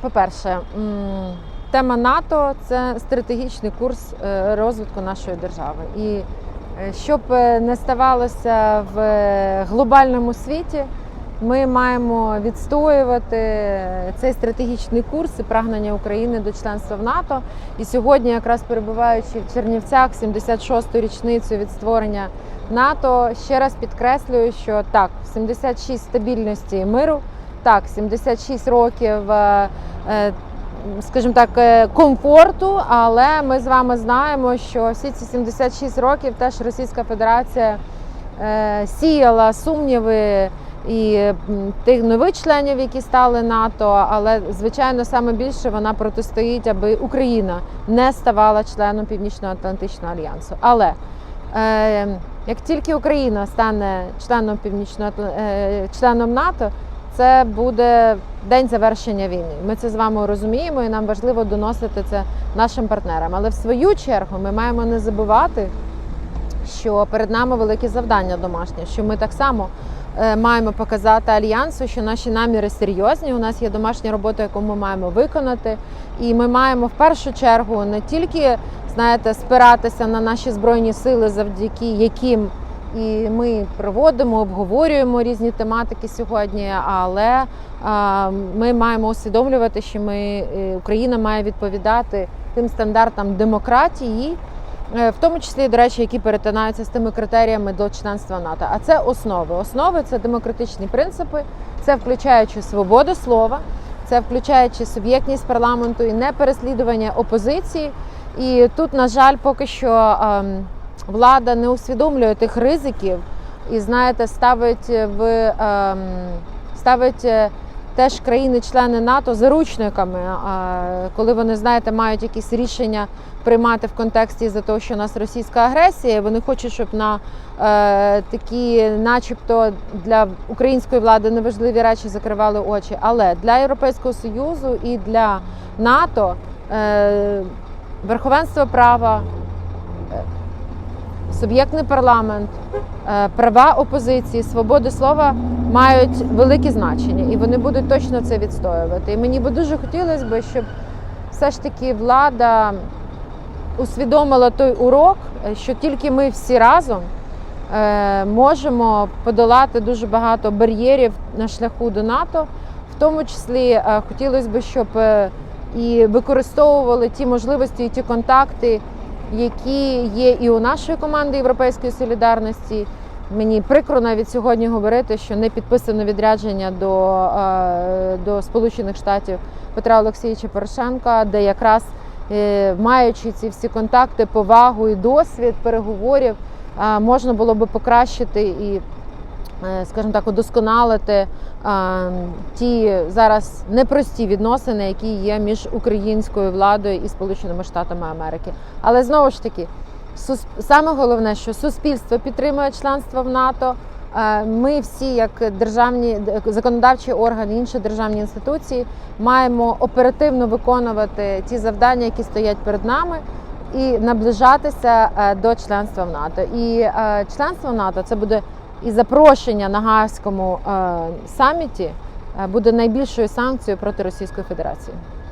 По-перше, тема НАТО це стратегічний курс е, розвитку нашої держави. І е, щоб е, не ставалося в глобальному світі, ми маємо відстоювати цей стратегічний курс і прагнення України до членства в НАТО. І сьогодні, якраз перебуваючи в Чернівцях, 76-ту річницю від створення НАТО, ще раз підкреслюю, що так, 76 стабільності і миру, так, 76 років. е, е, Скажімо так, е, комфорту, але ми з вами знаємо, що всі ці 76 років теж Російська Федерація сіяла сумніви і тих нових членів, які стали НАТО. Але звичайно, саме більше вона протистоїть, аби Україна не ставала членом Північно-Атлантичного альянсу. Але як тільки Україна стане членом північно е, членом НАТО, це буде день завершення війни. Ми це з вами розуміємо, і нам важливо доносити це нашим партнерам. Але в свою чергу ми маємо не забувати, що перед нами велике завдання домашнє, що ми так само е, маємо показати альянсу, що наші наміри серйозні. У нас є домашня робота, яку ми маємо виконати, і ми маємо в першу чергу не тільки знаєте, спиратися на наші збройні сили, завдяки яким і ми проводимо, обговорюємо різні тематики сьогодні. Але ми маємо усвідомлювати, що ми е, Україна має відповідати тим стандартам демократії, е, в тому числі, до речі, які перетинаються з тими критеріями до членства НАТО. А це основи. Основи це демократичні принципи, це включаючи свободу слова, це включаючи суб'єктність парламенту і непереслідування опозиції. І тут, на жаль, поки що ем, влада не усвідомлює тих ризиків і, знаєте, ставить в ем, ставить е, теж країни-члени НАТО заручниками, е, коли вони, знаєте, мають якісь рішення приймати в контексті за того, що у нас російська агресія. Вони хочуть, щоб на е, такі, начебто, для української влади неважливі речі закривали очі. Але для Європейського союзу і для НАТО е, верховенство права. Суб'єктний парламент, е, права опозиції, свободи слова мають велике значення, і вони будуть точно це відстоювати. І мені би дуже хотілося б, щоб все ж таки влада усвідомила той урок, е, що тільки ми всі разом е, можемо подолати дуже багато бар'єрів на шляху до НАТО. В тому числі хотілося б, щоб і використовували ті можливості і ті контакти, які є і у нашої команди Європейської солідарності. Мені прикро навіть сьогодні говорити, що не підписано відрядження до, е, до Сполучених Штатів Петра Олексійовича Порошенка, де якраз е, маючи ці всі контакти, повагу і досвід переговорів, е, можна було би покращити і, скажімо так, удосконалити е, ті зараз непрості відносини, які є між українською владою і Сполученими Штатами Америки. Але знову ж таки, саме головне, що суспільство підтримує членство в НАТО. Е, Ми всі, як державні законодавчі органи, інші державні інституції, маємо оперативно виконувати ті завдання, які стоять перед нами, і наближатися е, до членства в НАТО. І е, членство в НАТО це буде і запрошення на Гаазькому е, саміті е, буде найбільшою санкцією проти Російської Федерації.